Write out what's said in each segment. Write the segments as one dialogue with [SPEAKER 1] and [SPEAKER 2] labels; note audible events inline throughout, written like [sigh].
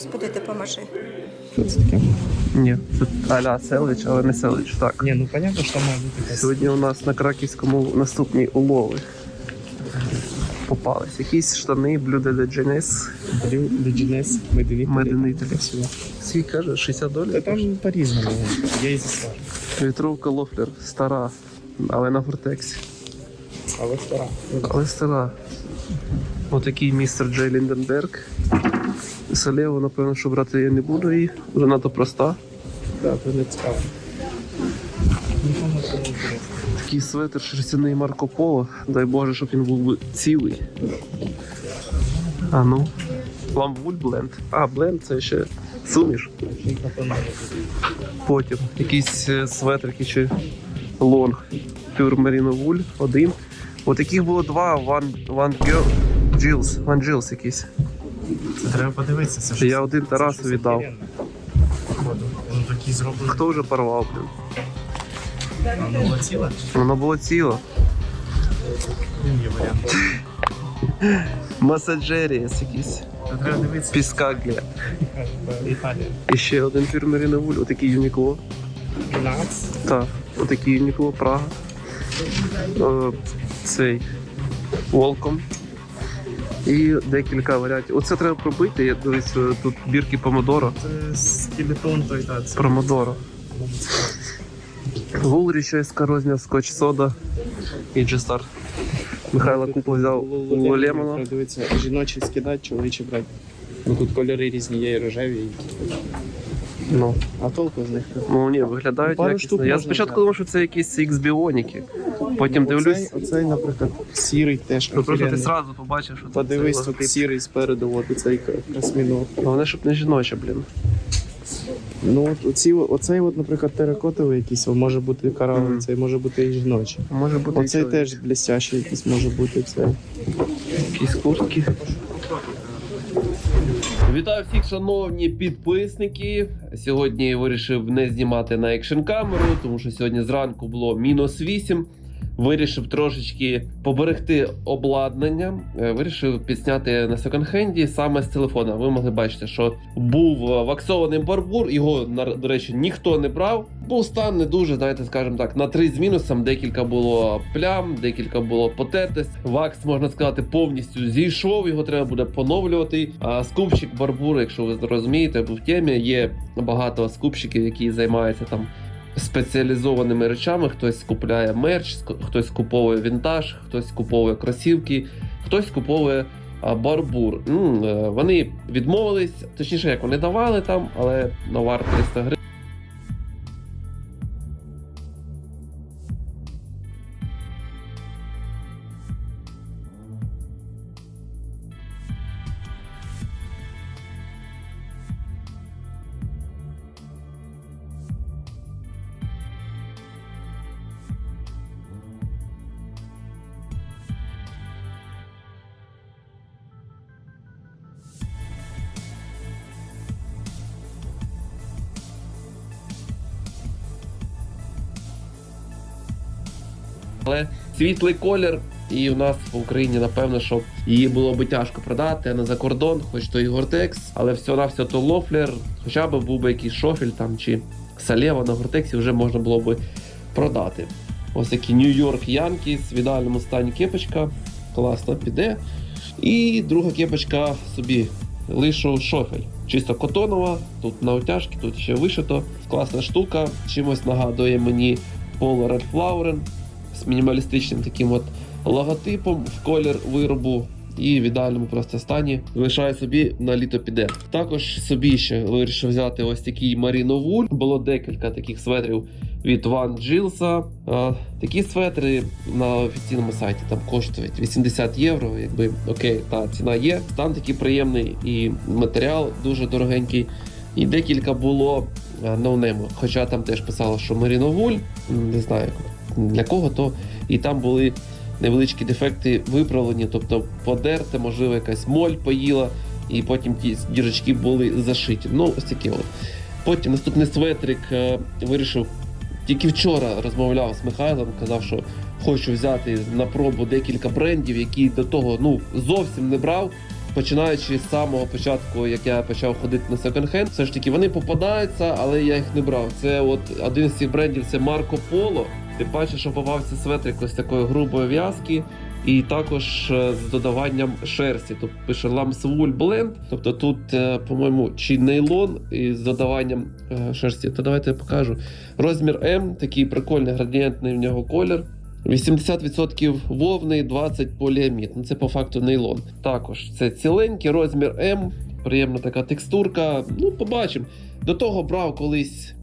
[SPEAKER 1] Господи, допоможи.
[SPEAKER 2] Що це таке?
[SPEAKER 3] Ні, це аля селич, але не селич. Так.
[SPEAKER 2] Ні, ну понятно, що має бути якась.
[SPEAKER 3] Сьогодні у нас на краківському наступні улови. Попались. Якісь штани Blue de Jeunesse.
[SPEAKER 2] Блю, Legioness, Медині.
[SPEAKER 3] Мединителі.
[SPEAKER 2] Красиво.
[SPEAKER 3] Скільки каже? 60
[SPEAKER 2] Та
[SPEAKER 3] доларів?
[SPEAKER 2] там по-різному. Я і застав.
[SPEAKER 3] Вітровка Лофлер. Стара. Але на Гортексі.
[SPEAKER 2] Але стара.
[SPEAKER 3] Але стара. Отакий містер Джей Лінденберг. Салєву, напевно, що брати я не буду її. Вже надто проста.
[SPEAKER 2] Так, це не цікаво.
[SPEAKER 3] Такий светр шерстяний Марко Поло. Дай Боже, щоб він був цілий. А ну. Ламвуль бленд. А, бленд це ще суміш. Потім якісь е, светрики чи лонг. Merino Wool один. От таких було два One, one Girl, Jills. One Jills якісь.
[SPEAKER 2] Це треба подивитися. Це
[SPEAKER 3] Я один
[SPEAKER 2] це
[SPEAKER 3] Тарасу
[SPEAKER 2] щось
[SPEAKER 3] віддав.
[SPEAKER 2] офігенне. Воно такі зроблені.
[SPEAKER 3] Хто вже порвав? блін?
[SPEAKER 2] Воно було ціле?
[SPEAKER 3] Воно було ціло.
[SPEAKER 2] Він є варіант.
[SPEAKER 3] Масаджеріс якийсь.
[SPEAKER 2] Це треба дивитися.
[SPEAKER 3] Піскагля.
[SPEAKER 2] Італія.
[SPEAKER 3] І ще один Merino Wool. Отакий Юнікло.
[SPEAKER 2] Нац.
[SPEAKER 3] Так, отакий Юнікло, Прага. Е, Цей Волком. І декілька варіантів. Оце треба пробити. Я дивись, е, тут бірки помодоро.
[SPEAKER 2] Це скелетон той, та, це
[SPEAKER 3] Промодоро.
[SPEAKER 2] Вулрі цікаво.
[SPEAKER 3] Вулріча скотч сода і G-Star. Михайло Купа взяв у Лемона.
[SPEAKER 2] Дивіться, жіночі скидати, чоловічий брати. Ну тут кольори різні є і рожеві, і.
[SPEAKER 3] Ну,
[SPEAKER 2] А толку з них?
[SPEAKER 3] ну ні, виглядають
[SPEAKER 2] Пару
[SPEAKER 3] якісно.
[SPEAKER 2] штук
[SPEAKER 3] Я
[SPEAKER 2] можна
[SPEAKER 3] спочатку
[SPEAKER 2] взяти.
[SPEAKER 3] думав, що це якісь X біоніки. Потім дивлюсь,
[SPEAKER 2] Оцей, оцей, наприклад, сірий теж.
[SPEAKER 3] ну просто ти
[SPEAKER 2] офігенний.
[SPEAKER 3] зразу побачив, що це
[SPEAKER 2] Подивись, тут
[SPEAKER 3] логотип.
[SPEAKER 2] сірий спереду, от оцей красмінок.
[SPEAKER 3] Головне, щоб не жіноче, блін.
[SPEAKER 2] Ну, от оці, оцей, от, наприклад, теракотовий якийсь, може бути кораловий,
[SPEAKER 3] Мгм.
[SPEAKER 2] цей може бути і жіночий.
[SPEAKER 3] Може бути і
[SPEAKER 2] Оцей
[SPEAKER 3] чоловік.
[SPEAKER 2] теж блестящий якийсь може бути цей.
[SPEAKER 3] якісь куртки.
[SPEAKER 4] Вітаю всіх, шановні підписники. Сьогодні вирішив не знімати на екшн камеру, тому що сьогодні зранку було мінус 8. Вирішив трошечки поберегти обладнання. Е, Вирішив підсняти на секонд-хенді саме з телефона. Ви могли бачити, що був е, ваксований барбур. Його до речі ніхто не брав. Був стан не дуже, знаєте, скажімо так, на 3 з мінусом. Декілька було плям, декілька було потетис. Вакс, можна сказати, повністю зійшов. Його треба буде поновлювати. А скупщик барбур, якщо ви розумієте, в темі є багато скупщиків, які займаються там спеціалізованими речами. Хтось купляє мерч, хтось куповує вінтаж, хтось куповує кросівки, хтось куповує барбур. Е, Вони відмовились, точніше, як вони давали там, але навар 300 гривень. Але світлий колір, і в нас в Україні, напевно, що її було би тяжко продати, а не за кордон, хоч то і Гортекс, але все на все то Лофлер, хоча б був би якийсь шофель там чи Салєва на Гортексі вже можна було би продати. Ось такі Нью-Йорк Янкіс в ідеальному стані кепочка. Класно піде. І друга кепочка собі лишу шофель. Чисто котонова, тут на утяжки, тут ще вишито. Класна штука. Чимось нагадує мені Polo Red Lauren з мінімалістичним таким от логотипом в колір виробу. І в ідеальному просто стані лишаю собі на літо піде. Також собі ще вирішив взяти ось такий Marino Wool. Було декілька таких светрів від Van Gilsa. А, Такі светри на офіційному сайті там коштують 80 євро. Якби окей, та ціна є. Стан такий приємний і матеріал дуже дорогенький. І декілька було а. Хоча там теж писало, що Merino Wool, не знаю для кого то. І там були невеличкі дефекти виправлені, тобто подерте, можливо, якась моль поїла, і потім ті дірочки були зашиті. Ну, ось такі от. Потім наступний светрик е, вирішив. Тільки вчора розмовляв з Михайлом, казав, що хочу взяти на пробу декілька брендів, які до того ну зовсім не брав. починаючи з самого початку, як я почав ходити на секонд-хенд, все ж таки вони попадаються, але я їх не брав. Це от один з цих брендів це Марко Поло. Ти бачиш, що попався светрик ось такої грубої в'язки. І також е, з додаванням шерсті. Тут пише Lamswool Blend. Тобто тут, е, по-моєму, чи нейлон із додаванням е, шерсті. То давайте я покажу. Розмір М, такий прикольний градієнтний в нього колір. 80% вовни, 20 поліамід. Ну це по факту нейлон. Також це ціленький розмір М, приємна така текстурка. Ну, побачимо. До того брав колись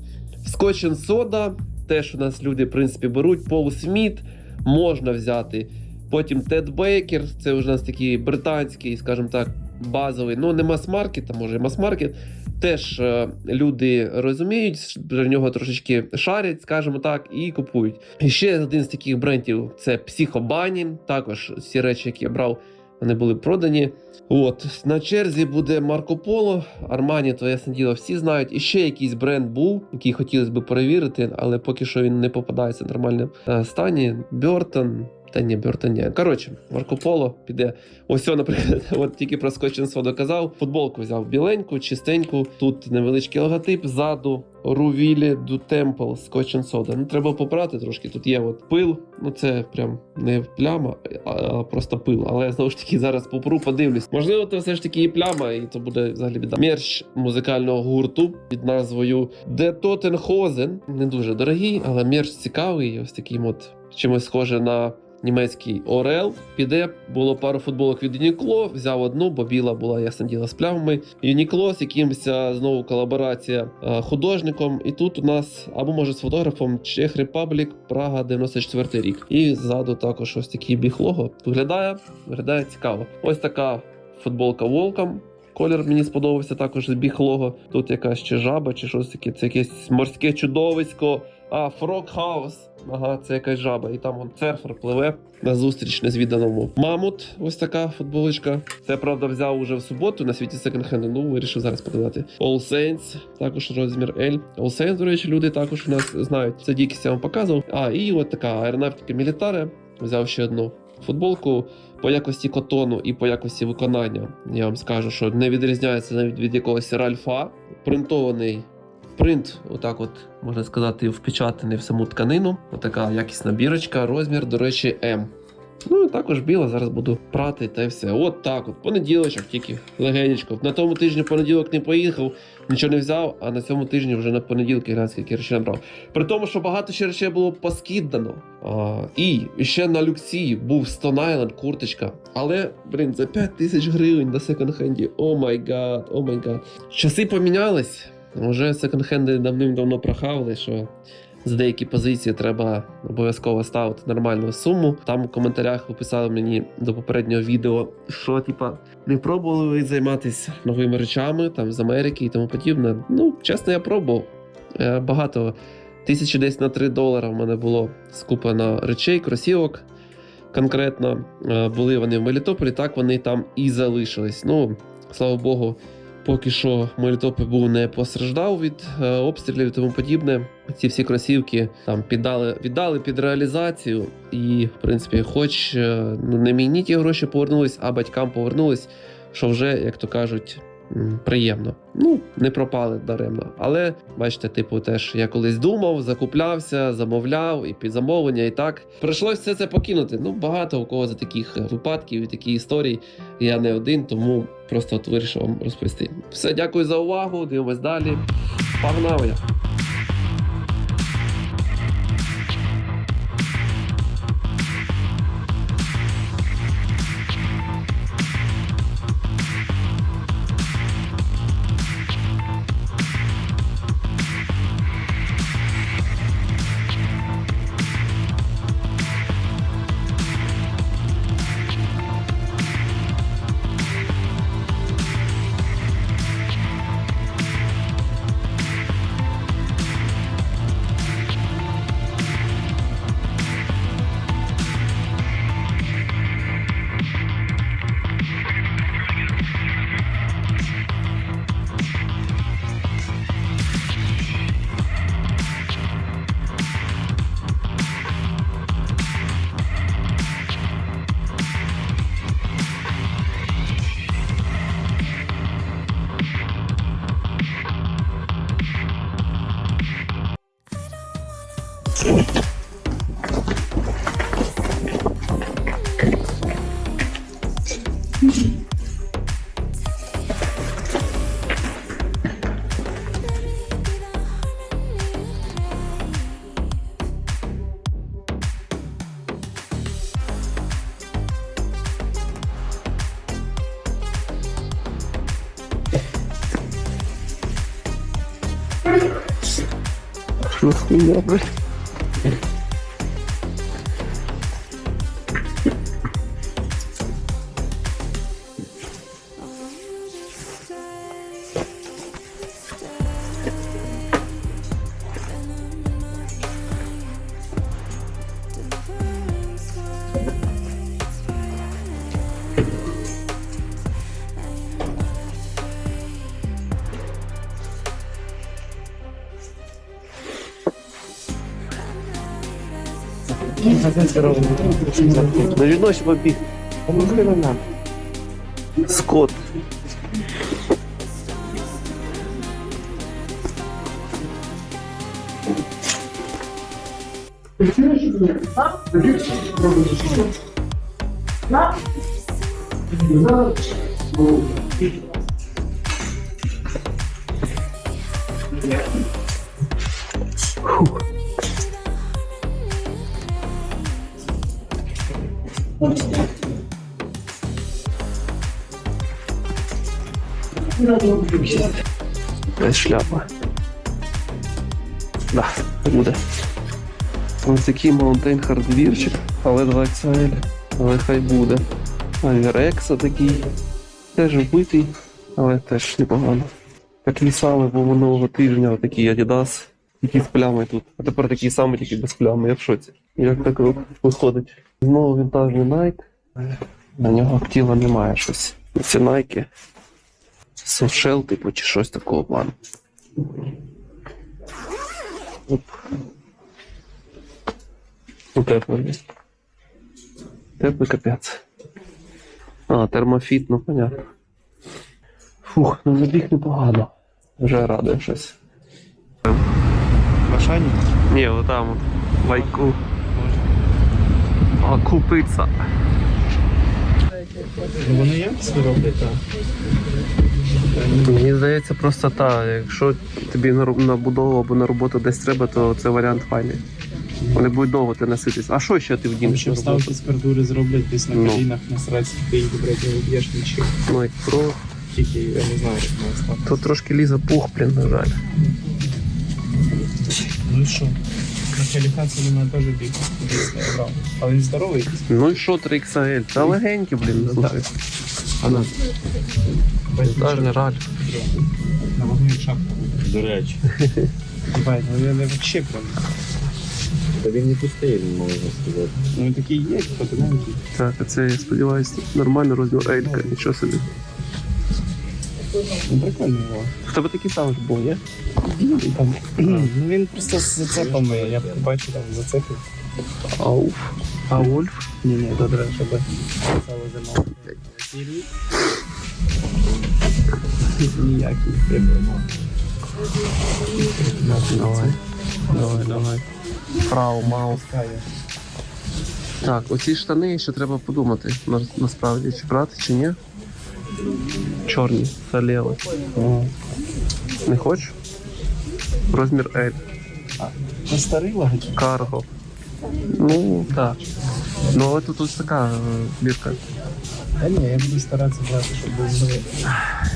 [SPEAKER 4] скотчен сода. Теж у нас люди, в принципі, беруть. Пол Сміт можна взяти. Потім Тед Бейкер, це вже у нас такий британський, скажімо так, базовий. Ну, не мас-маркет, а може мас-маркет. Теж е, люди розуміють, про нього трошечки шарять, скажімо так, і купують. І ще один з таких брендів це Psychobanning. Також всі речі, які я брав, вони були продані. От на черзі буде Марко Поло, Армані, то ясне діло, всі знають. І ще якийсь бренд був, який хотілося б перевірити, але поки що він не попадається в нормальному е, стані. Бертон. Та ні, Бертон ні. Коротше, Марко Поло піде. Ось, наприклад, [laughs] от тільки про Scotch Soda казав. Футболку взяв біленьку, чистеньку. Тут невеличкий логотип ззаду. Рувілі ду Темпл Scotch Soda. Ну, треба попрати трошки. Тут є от пил. Ну це прям не пляма, а просто пил. Але знову ж таки зараз попру, подивлюсь. Можливо, це все ж таки і пляма, і то буде взагалі біда. Мерч музикального гурту під назвою De Tottenhosen. Не дуже дорогий, але мерч цікавий. Ось таким от чимось схоже на німецький Орел. Піде було пару футболок від Юнікло. Взяв одну, бо біла була ясна діла з плямами. Юнікло з якимось знову колаборація художником. І тут у нас або може з фотографом Чех Репаблік, Прага, 94 рік. І ззаду також ось такий біг-лого. Виглядає, виглядає цікаво. Ось така футболка Волком. Колір мені сподобався також з біг-лого. Тут якась чи жаба, чи щось таке. Це якесь морське чудовисько. А, Frog House. Ага, це якась жаба. І там он серфер пливе на зустріч незвіданому. Мамут, ось така футболочка. Це правда взяв уже в суботу на світі секонд-хенду. Ну, вирішив зараз показати. All Saints, також розмір L. All Saints, до речі, люди також у нас знають. Це дікість я вам показував. А, і от така аеронавтика Мілітаре. Взяв ще одну футболку по якості котону і по якості виконання. Я вам скажу, що не відрізняється навіть від якогось Ральфа. Принтований принт, отак, от можна сказати, впечатаний в саму тканину. Отака якісна бірочка, розмір, до речі, М. Ну і також біла, зараз буду прати та все. От так, от понеділочок, тільки легенечко. На тому тижні понеділок не поїхав, нічого не взяв, а на цьому тижні вже на понеділки глянь, скільки речей набрав. При тому, що багато ще речей було поскидано. А, і ще на люксі був Island курточка. Але, блін, за 5 тисяч гривень на секонд-хенді. О май гад, о май гад. Часи помінялись. Вже секонд-хенди давним-давно прохавали, що за деякі позиції треба обов'язково ставити нормальну суму. Там в коментарях ви писали мені до попереднього відео, що типа не пробували ви займатися новими речами там з Америки і тому подібне. Ну, чесно, я пробував. Е, Багато тисячі десь на 3 долара в мене було скуплено речей, кросівок. Конкретно Е, були вони в Мелітополі, так вони там і залишились. Ну, слава Богу, поки що Мелітополь був не постраждав від е, обстрілів і тому подібне. Ці всі кросівки там піддали, віддали під реалізацію, і в принципі, хоч е, ну, не мені ті гроші повернулись, а батькам повернулись, що вже, як то кажуть. Приємно, ну не пропали даремно. Але бачите, типу, теж я колись думав, закуплявся, замовляв і під замовлення, і так прийшлося все це покинути. Ну багато у кого за таких е, випадків і такі історії. Я не один, тому просто от вирішив вам розповісти. Все, дякую за увагу. Дивимось далі. Погнали! Що за хуйня, блядь? Не відносі побіг. Скот. Без шляпа. Да, буде. Ось такий Mountain хардвірчик, але 2 XL. Але хай буде. Авірекса такий. Теж вбитий, але теж непогано. Такі самі був минулого тижня, такий Adidas, які з плями тут. А тепер такий самий, тільки без плями, я в шоці. Як так виходить? Знову вінтажний Nike. На нього тіла немає щось. Це Nike. Софшел, типу, чи щось такого плану. Оп. Ну, теплий. Теплий капець. А, термофіт, ну понятно. Фух, ну забіг непогано. Вже радує щось.
[SPEAKER 2] В Ашані?
[SPEAKER 4] Ні, отам от. Лайку. А купиться.
[SPEAKER 2] Ну вони якісно роблять, так.
[SPEAKER 4] Мені здається, просто та, якщо тобі на, будову або на роботу десь треба, то це варіант файний. Вони будуть довго ти носитись. А що ще ти вдім?
[SPEAKER 2] Там ще вставки з пердури зроблять десь на
[SPEAKER 4] Ну.
[SPEAKER 2] колінах, на сраці, ти їх блядь, не вб'єш нічим.
[SPEAKER 4] Ну, як про.
[SPEAKER 2] Тільки я не знаю, як має стати.
[SPEAKER 4] Тут трошки лізе пух, блін, на жаль.
[SPEAKER 2] Ну і що? Він мене теж. Але здоровий.
[SPEAKER 4] Ну і що 3XL? Та легенькі, блін,
[SPEAKER 2] Ну,
[SPEAKER 4] слухай.
[SPEAKER 2] А на.
[SPEAKER 4] Вінтажний раль.
[SPEAKER 2] На вагу як шапка.
[SPEAKER 1] До речі.
[SPEAKER 2] Ебать, ну я вообще прям.
[SPEAKER 1] Та він не пустий, можна сказати.
[SPEAKER 2] Ну він такий є, потоненький.
[SPEAKER 4] Так, а це, я сподіваюся, нормальний розмір Елька, нічого собі.
[SPEAKER 2] Ну прикольний його.
[SPEAKER 4] В тебе такий самий ж був, є?
[SPEAKER 2] Білий там. Ну він просто з зацепами, я бачу там зацепив.
[SPEAKER 4] Ауф. А Ольф?
[SPEAKER 2] Ні, ні, добре, щоб стало зима. Сірі. Ніякий.
[SPEAKER 4] Давай. Давай, давай. Фрау, маус. Так, оці штани ще треба подумати, насправді, чи брати, чи ні. Чорні, салєли. Не хочеш? Розмір L.
[SPEAKER 2] Це старий логотип.
[SPEAKER 4] Карго. Ну, так. Ну, але тут ось така е, бірка.
[SPEAKER 2] Та ні, я буду старатися брати, щоб був новий.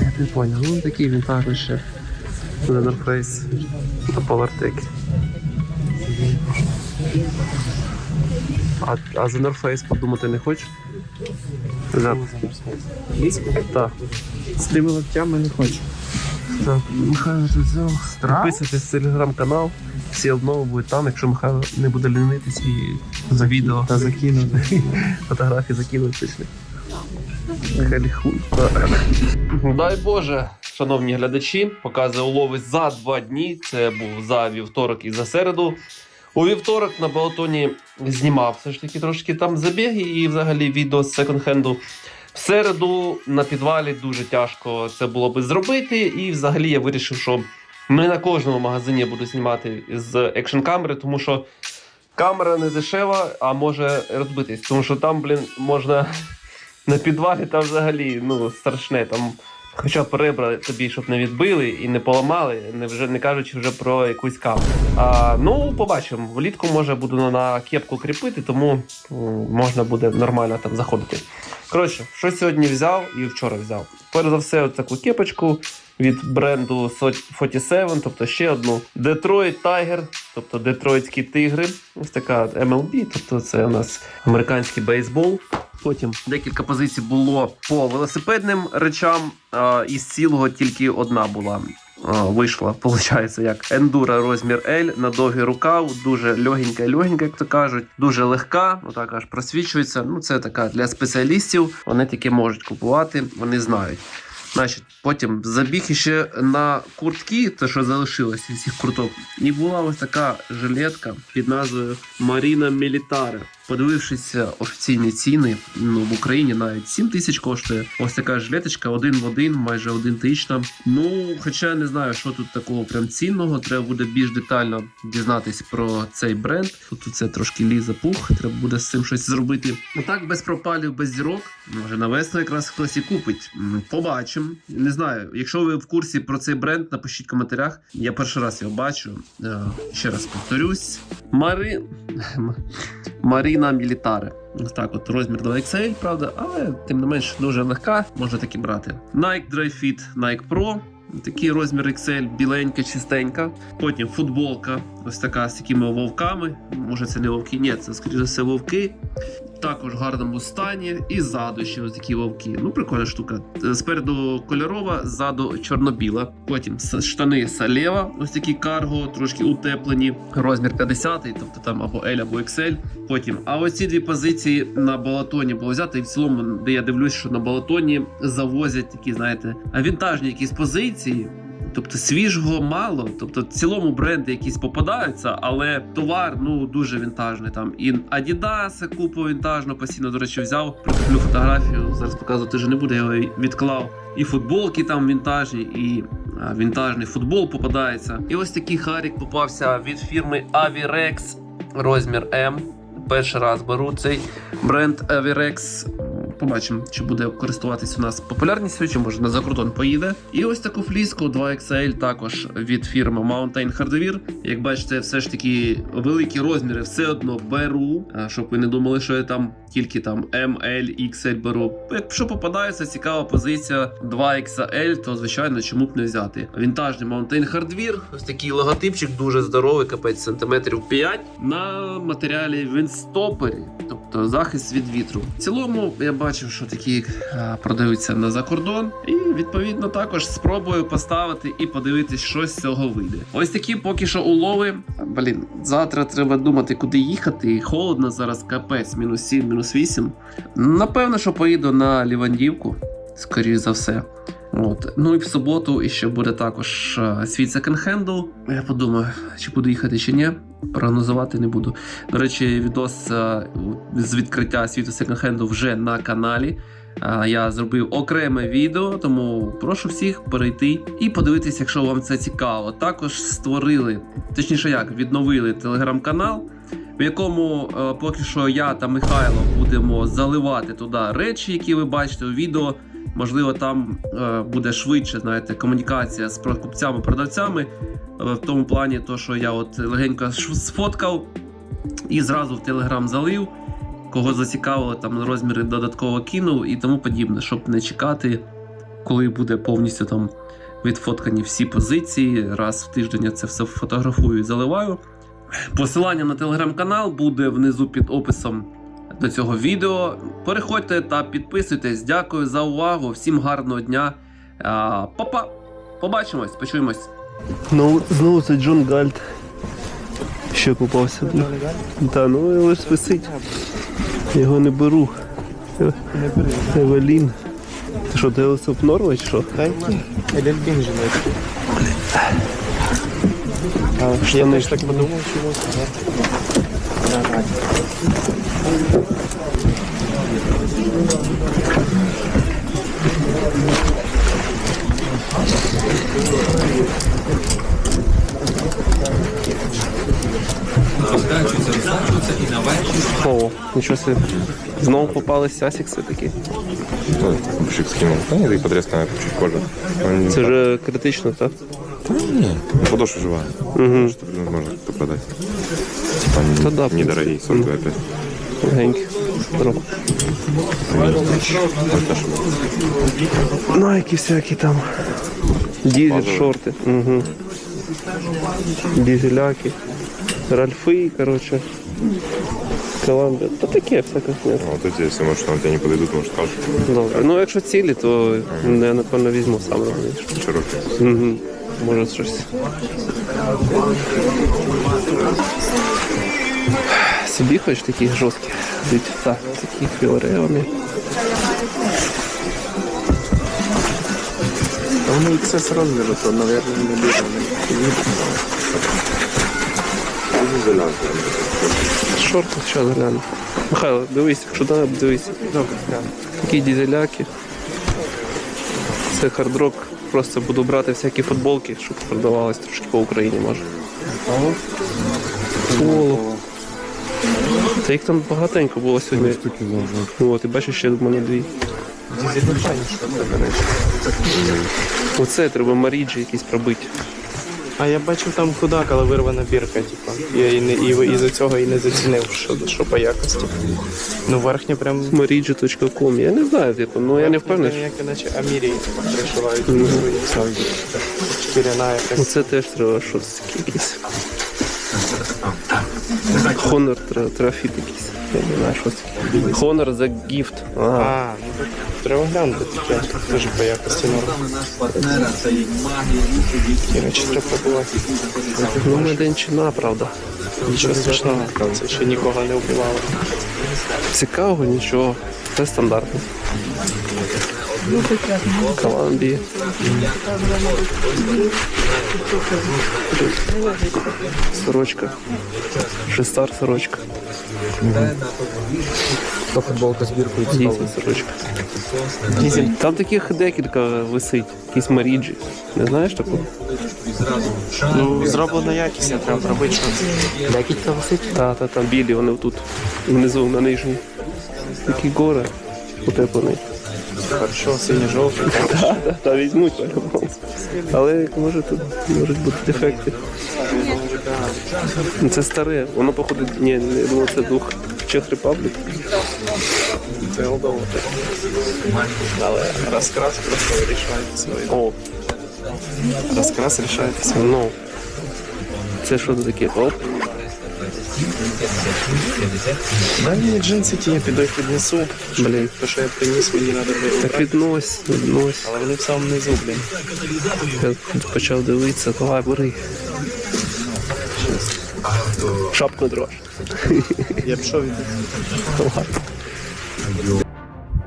[SPEAKER 4] Я не понял. Ну, такий вінтажний ще. The North Face та Polartec. А, а за North Face подумати не хочеш? Взяти. Так.
[SPEAKER 2] З тими локтями не хочу.
[SPEAKER 4] Так, Михайло взяв. Підписуйтесь в телеграм-канал. Всі обнови будуть там, якщо Михайло не буде лінитись і за відео
[SPEAKER 2] Та закинув. [laughs]
[SPEAKER 4] фотографії закинуть точно. Халіхун. Дай Боже, шановні глядачі, показує улови за два дні. Це був за вівторок і за середу. У вівторок на балатоні знімав все ж таки трошки там забіги і взагалі відео з секонд-хенду. В середу на підвалі дуже тяжко це було би зробити. І взагалі я вирішив, що не на кожному магазині я буду знімати з екшн камери, тому що камера не дешева, а може розбитись. Тому що там, блін, можна [laughs] на підвалі там взагалі ну, страшне. Там хоча б ребра тобі, щоб не відбили і не поламали, не вже не кажучи вже про якусь каву. А, ну, побачимо. Влітку може буду на- кепку кріпити, тому можна буде нормально там заходити. Коротше, що сьогодні взяв і вчора взяв. Перш за все, таку кепочку від бренду 47, тобто ще одну. Detroit Tiger, тобто Детройтські тигри. Ось така MLB, тобто це у нас американський бейсбол. Потім декілька позицій було по велосипедним речам. А, із цілого тільки одна була. Вийшла, виходить, як ендура розмір L на довгий рукав, дуже легенька, легенька, як то кажуть, дуже легка, отак аж просвічується. Ну, це така для спеціалістів. Вони таке можуть купувати, вони знають. Значить, потім забіг іще на куртки, те, що залишилося з цих курток. І була ось така жилетка під назвою Маріна Мілітаре. Подивившись офіційні ціни, ну в Україні навіть 7 тисяч коштує. Ось така жилеточка один в один, майже ідентична. Ну, хоча не знаю, що тут такого прям цінного. Треба буде більш детально дізнатись про цей бренд. Тут це трошки ліза пух, треба буде з цим щось зробити. Отак без пропалів, без зірок. Може на весну якраз хтось і купить. Побачимо. Не знаю. Якщо ви в курсі про цей бренд, напишіть в коментарях. Я перший раз його бачу. Е, Ще раз повторюсь. Мари... [laughs] Маріна мілітари. Так, от розмір 2XL, правда, але тим не менш дуже легка, можна таки брати. Nike Dry Fit Nike Pro. Такий розмір XL, біленька, чистенька. Потім футболка, ось така з такими вовками. Може, це не вовки, ні, це скоріше все вовки. Також в гарному стані. І ззаду ще ось такі вовки. Ну, прикольна штука. Спереду кольорова, ззаду чорно-біла. Потім штани Салєва, ось такі карго, трошки утеплені. Розмір 50, тобто там або L, або XL. Потім, а оці дві позиції на балатоні було взяти. І в цілому, де я дивлюсь, що на балатоні завозять такі, знаєте, вінтажні якісь позиції. Тобто свіжого мало, тобто в цілому бренди якісь попадаються, але товар ну дуже вінтажний. Там і Adidas купу вінтажно постійно, до речі, взяв. Прикуплю фотографію. Зараз показувати вже не буде. Я його відклав. І футболки там вінтажні, і вінтажний футбол попадається. І ось такий харік попався від фірми Avirex, розмір М. Перший раз беру цей бренд Avirex. Побачимо, чи буде користуватись у нас популярністю, чи може на закордон поїде. І ось таку фліску 2XL також від фірми Mountain Hardware. Як бачите, все ж таки великі розміри все одно беру. Щоб ви не думали, що я там тільки там ML, XL беру. Якщо попадається цікава позиція 2XL, то звичайно чому б не взяти. Вінтажний Mountain Hardware, ось такий логотипчик, дуже здоровий, капець сантиметрів 5 на матеріалі Вінстопері, тобто захист від вітру. В цілому я бачив, що такі а, продаються на закордон, і відповідно також спробую поставити і подивитись, що з цього вийде. Ось такі поки що улови. Блін, завтра треба думати, куди їхати. Холодно зараз капець, мінус 7, мінус 8. Напевно, що поїду на Лівандівку, скоріш за все. От. Ну і в суботу ще буде також е, світ секонд-хенду. Я подумаю, чи буду їхати, чи ні. Прогнозувати не буду. До речі, відос е, з відкриття світу секонд-хенду вже на каналі. Е, Я зробив окреме відео, тому прошу всіх перейти і подивитись, якщо вам це цікаво. Також створили, точніше як, відновили телеграм-канал, в якому поки що я та Михайло будемо заливати туди речі, які ви бачите у відео. Можливо, там е, буде швидше, знаєте, комунікація з покупцями, продавцями. е, в тому плані, то, що я от легенько сфоткав і зразу в Телеграм залив. Кого зацікавило, там розміри додатково кинув і тому подібне, щоб не чекати, коли буде повністю там відфоткані всі позиції. Раз в тиждень я це все фотографую і заливаю. Посилання на телеграм-канал буде внизу під описом до цього відео. Переходьте та підписуйтесь. Дякую за увагу. Всім гарного дня. Па-па! Побачимось, почуємось.
[SPEAKER 2] Ну, знову це Джон Гальд. Ще попався. Та, ну але ж висить. Його не беру. Евелін. Ти що, дивився в Норвич, що?
[SPEAKER 5] Эльбин же,
[SPEAKER 2] Штани ж так
[SPEAKER 5] чего
[SPEAKER 2] О, нічого собі. Знову попались асікси такі.
[SPEAKER 6] Ну, Мужик скинул. Да нет, и чуть кожа. Он-
[SPEAKER 2] Це ж критично, так?
[SPEAKER 6] Не, подошва живая.
[SPEAKER 2] Угу.
[SPEAKER 6] Что блин, можно как-то они
[SPEAKER 2] Да
[SPEAKER 6] недорогие, 40 опять.
[SPEAKER 2] Здорово. Найки всякі там.
[SPEAKER 7] Дізель,
[SPEAKER 6] Базовий.
[SPEAKER 7] шорти. Угу. Дізеляки. Ральфи, короче. Коламбія. Та таке всяке. снято.
[SPEAKER 6] Вот эти, если, может, на тебя не подойдут, может, скажешь.
[SPEAKER 7] Добре. Ну, якщо цілі, то я напевно візьму сам розумієш.
[SPEAKER 6] Широкие.
[SPEAKER 7] Угу. Може щось. Собі хоч такі жорсткі. Дивіться, Так, такі фіореони.
[SPEAKER 1] А вони XS розміру, то, мабуть, не дуже.
[SPEAKER 7] Шорти, що гляну. Михайло, дивись, якщо треба, дивись. Такі дізеляки. Це хардрок. Просто буду брати всякі футболки, щоб продавалось трошки по Україні, може. Поло. Та їх там багатенько було сьогодні. От, і бачиш, ще в мене дві. Оце треба маріджі якісь пробити.
[SPEAKER 2] А я бачив там худак, але вирвана бірка, типу. Я і, не, і, і за цього і не зацінив, що, що по якості. Ну, верхня прям
[SPEAKER 7] Marigi.com. Я не знаю, типу, ну я не впевнений. що-
[SPEAKER 2] як іначе Амірії пришивають шкіряна якась.
[SPEAKER 7] Оце теж треба щось якийсь. Honor треба якийсь. Я не знаю, що це. Honor the gift. Ага.
[SPEAKER 2] А, ну треба глянути таке. Дуже по якості норм. Іначе треба пробувати.
[SPEAKER 7] Ну, меденчина, правда.
[SPEAKER 2] Нічого страшного, це ще нікого не вбивало.
[SPEAKER 7] Цікавого, нічого. Це стандартно. Колумбії. Сорочка. Шестар сорочка.
[SPEAKER 1] Та футболка з біркою
[SPEAKER 7] Дійсно сорочка. Там таких декілька висить. Якісь маріджі. Не знаєш такого?
[SPEAKER 2] Ну, зроблено якісно, треба робити щось.
[SPEAKER 1] Декілька висить?
[SPEAKER 7] Та, та, там білі, вони тут внизу на нижній. Такі гори утеплений.
[SPEAKER 2] Хорошо, синьо-жовтий.
[SPEAKER 7] Та, [laughs] та, візьмуть. Але може тут можуть бути дефекти. Ну, Це старе, воно походу. Ні, я думав, це дух Czech Republic.
[SPEAKER 2] Це. Але розкрас просто вирішається.
[SPEAKER 7] О,
[SPEAKER 2] Розкрас рішається.
[SPEAKER 7] ну. Це що таке? Оп.
[SPEAKER 2] Да ні, джинси ті, я піду їх піднесу.
[SPEAKER 7] Блін.
[SPEAKER 2] То, що я приніс, мені треба
[SPEAKER 7] Так
[SPEAKER 2] вибрати.
[SPEAKER 7] віднось, віднось.
[SPEAKER 2] Але вони в самому низу, блін.
[SPEAKER 7] Я почав дивитися, давай бери. Шапку дрож. [laughs]
[SPEAKER 2] Я що від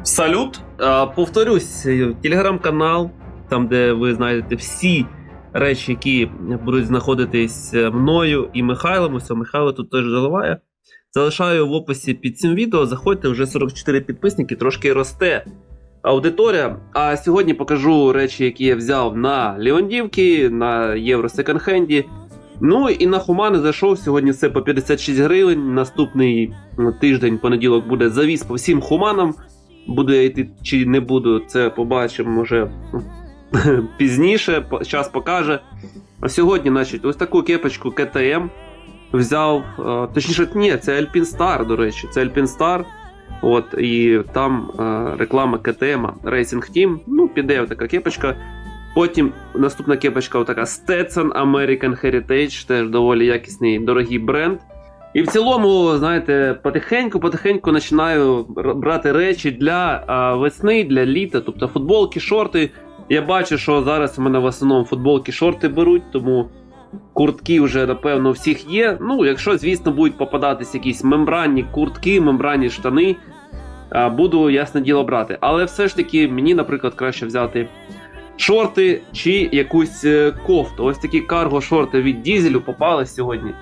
[SPEAKER 4] Салют! Повторюсь, телеграм-канал, там, де ви знайдете всі речі, які будуть знаходитись е, мною і Михайлом. Ось Михайло тут теж заливає. Залишаю в описі під цим відео. Заходьте, вже 44 підписники, трошки росте аудиторія. А сьогодні покажу речі, які я взяв на Леондівки, на Євро секонд-хенді. Ну і на Хумани зайшов сьогодні все по 56 гривень. Наступний тиждень, понеділок, буде завіс по всім хуманам. Буду я йти чи не буду, це побачимо може [laughs] пізніше, час покаже. А сьогодні, значить, ось таку кепочку КТМ взяв. е, Точніше, ні, це Alpine Star, до речі, це Alpine Star. От, і там е, реклама КТМ Racing Team. Ну, піде така кепочка. Потім наступна кепочка така Stetson American Heritage, теж доволі якісний дорогий бренд. І в цілому, знаєте, потихеньку-потихеньку починаю брати речі для а, весни, для літа, тобто футболки, шорти. Я бачу, що зараз у мене в основному футболки, шорти беруть, тому куртки вже, напевно, всіх є. Ну, якщо, звісно, будуть попадатись якісь мембранні куртки, мембранні штани, буду, ясне діло, брати. Але все ж таки, мені, наприклад, краще взяти шорти чи якусь е, кофту. Ось такі карго-шорти від дізелю попали сьогодні.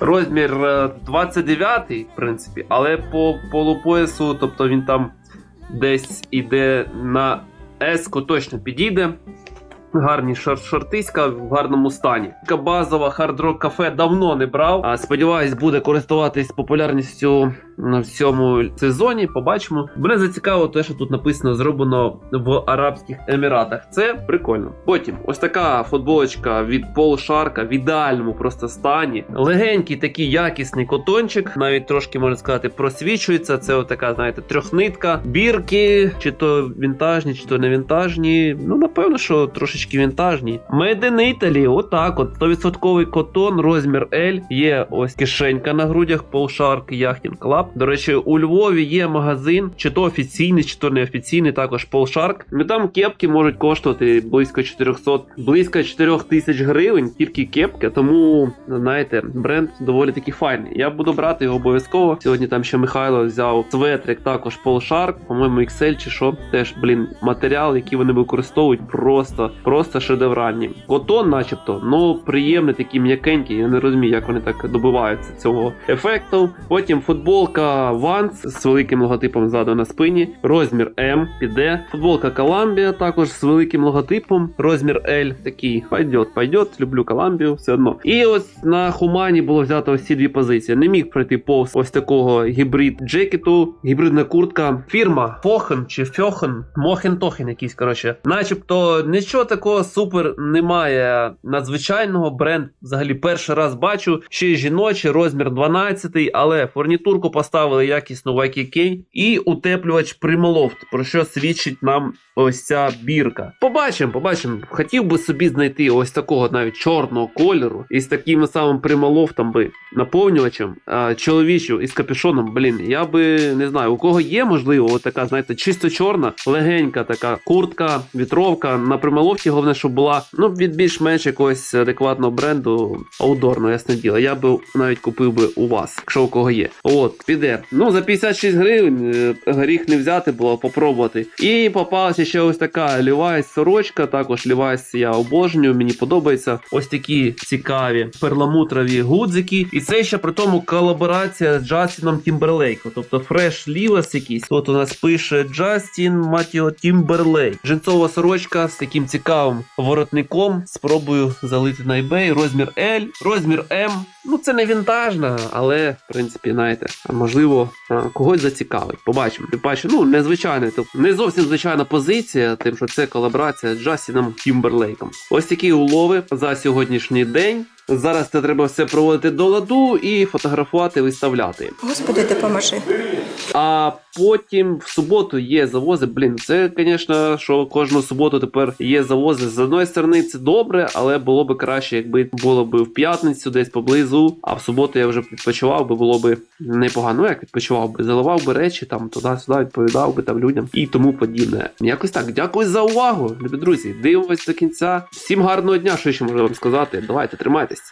[SPEAKER 4] Розмір е, 29, в принципі, але по полупоясу, тобто він там десь іде на еску, точно підійде. Гарні шор- шортиська в гарному стані. Базова хард-рок кафе давно не брав. А сподіваюсь, буде користуватись популярністю в цьому сезоні. Побачимо. Мене зацікавило те, що тут написано зроблено в Арабських Еміратах. Це прикольно. Потім ось така футболочка від Пол Шарка в ідеальному просто стані. Легенький такий якісний котончик, навіть трошки можна сказати, просвічується. Це отака, знаєте, трьохнитка. Бірки, чи то вінтажні, чи то не вінтажні. Ну, напевно, що трошечки вінтажні. Made in отак, от 100% котон, розмір L. Є ось кишенька на грудях, Shark Yachting Club. До речі, у Львові є магазин, чи то офіційний, чи то неофіційний, також Shark. Ну там кепки можуть коштувати близько 400, близько 4 тисяч гривень, тільки кепки. Тому знаєте, бренд доволі таки файний. Я буду брати його обов'язково. Сьогодні там ще Михайло взяв светрик, також Shark, по-моєму, XL чи що. Теж, блін, матеріал, який вони використовують, просто, просто шедевральні. Котон, начебто, ну приємний, такий м'якенький. Я не розумію, як вони так добиваються цього ефекту. Потім футболка Vans з великим логотипом ззаду на спині. Розмір М піде. Футболка Columbia також з великим логотипом. Розмір L такий пойдет, пойдет. Люблю Columbia, все одно. І ось на Хумані було взято ось ці дві позиції. Не міг пройти повз ось такого гібрид джекету, гібридна куртка. Фірма Фохен чи Фьохен, Мохен Тохен якийсь, коротше. Начебто нічого такого супер немає надзвичайного. Бренд взагалі перший раз бачу. Ще й жіночий, розмір 12, але фурнітурку поставили якісно в IKK і утеплювач Primaloft, про що свідчить нам ось ця бірка. Побачимо, побачимо. Хотів би собі знайти ось такого навіть чорного кольору із таким самим Primaloft би наповнювачем чоловічу із капюшоном. Блін, я би не знаю, у кого є можливо, така, знаєте, чисто чорна, легенька така куртка, вітровка. На Прималовці головне, щоб була ну від більш-менш якогось адекватного бренду аудорно, ясне діло. Я би навіть купив би у вас, якщо у кого є. От, піде. Ну за 56 гривень е, гріх не взяти було, попробувати. І попалася ще ось така Levi's сорочка. Також Levi's я обожнюю, мені подобається. Ось такі цікаві перламутрові гудзики. І це ще при тому колаборація з Джастіном Тімберлейком. Тобто фреш лівес якийсь. Тут у нас пише Джастін Матіо Тімберлейк. Джинсова сорочка з таким цікавим воротником. Спробую залити на eBay. Розмір L, розмір M. Ну це не вінтажна, але в принципі, знаєте, можливо когось зацікавить. Побачимо. Тим паче, ну незвичайна, тобто не зовсім звичайна позиція, тим, що це колаборація з Джастіном Кімберлейком. Ось такі улови за сьогоднішній день. Зараз це треба все проводити до ладу і фотографувати, виставляти.
[SPEAKER 8] Господи, допоможи.
[SPEAKER 4] А потім в суботу є завози. Блін, це, звісно, що кожну суботу тепер є завози. З одної сторони, це добре, але було би краще, якби було б в п'ятницю, десь поблизу. А в суботу я вже відпочивав би, було би непогано. Ну, як відпочивав би, заливав би речі там туди-сюди, відповідав би там людям і тому подібне. Якось так. Дякую за увагу, любі друзі. Дивимось до кінця. Всім гарного дня, що ще можу вам сказати. Давайте, тримайтесь.